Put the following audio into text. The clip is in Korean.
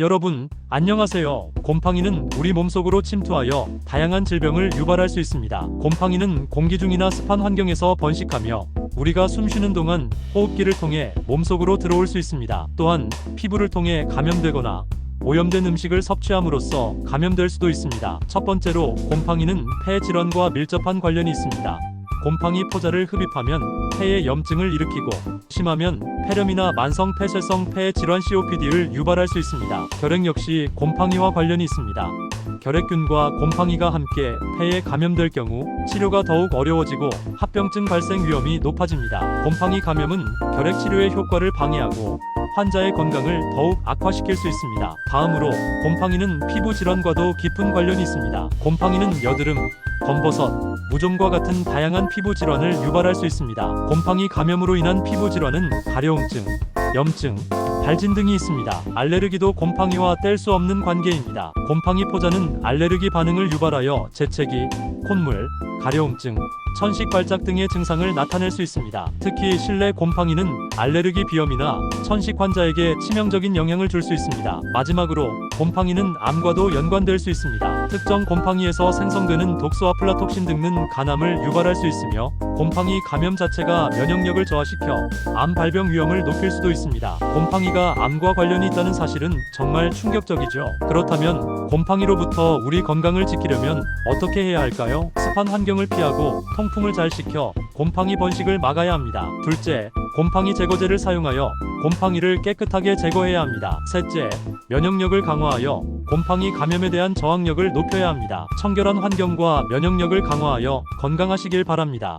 여러분, 안녕하세요. 곰팡이는 우리 몸속으로 침투하여 다양한 질병을 유발할 수 있습니다. 곰팡이는 공기 중이나 습한 환경에서 번식하며 우리가 숨쉬는 동안 호흡기를 통해 몸속으로 들어올 수 있습니다. 또한 피부를 통해 감염되거나 오염된 음식을 섭취함으로써 감염될 수도 있습니다. 첫 번째로 곰팡이는 폐 질환과 밀접한 관련이 있습니다. 곰팡이 포자를 흡입하면 폐에 염증을 일으키고 심하면 폐렴이나 만성 폐쇄성 폐 질환 COPD를 유발할 수 있습니다. 결핵 역시 곰팡이와 관련이 있습니다. 결핵균과 곰팡이가 함께 폐에 감염될 경우 치료가 더욱 어려워지고 합병증 발생 위험이 높아집니다. 곰팡이 감염은 결핵 치료의 효과를 방해하고 환자의 건강을 더욱 악화시킬 수 있습니다. 다음으로 곰팡이는 피부 질환과도 깊은 관련이 있습니다. 곰팡이는 여드름, 검버섯, 무좀과 같은 다양한 피부 질환을 유발할 수 있습니다. 곰팡이 감염으로 인한 피부 질환은 가려움증, 염증, 발진 등이 있습니다. 알레르기도 곰팡이와 뗄 수 없는 관계입니다. 곰팡이 포자는 알레르기 반응을 유발하여 재채기, 콧물, 가려움증, 천식 발작 등의 증상을 나타낼 수 있습니다. 특히 실내 곰팡이는 알레르기 비염이나 천식 환자에게 치명적인 영향을 줄 수 있습니다. 마지막으로 곰팡이는 암과도 연관될 수 있습니다. 특정 곰팡이에서 생성되는 독소 아플라톡신 등은 간암을 유발할 수 있으며 곰팡이 감염 자체가 면역력을 저하시켜 암 발병 위험을 높일 수도 있습니다. 곰팡이가 암과 관련이 있다는 사실은 정말 충격적이죠. 그렇다면 곰팡이로부터 우리 건강을 지키려면 어떻게 해야 할까요? 습한 환경을 피하고 통풍을 잘 시켜 곰팡이 번식을 막아야 합니다. 둘째, 곰팡이 제거제를 사용하여 곰팡이를 깨끗하게 제거해야 합니다. 셋째, 면역력을 강화하여 곰팡이 감염에 대한 저항력을 높여야 합니다. 청결한 환경과 면역력을 강화하여 건강하시길 바랍니다.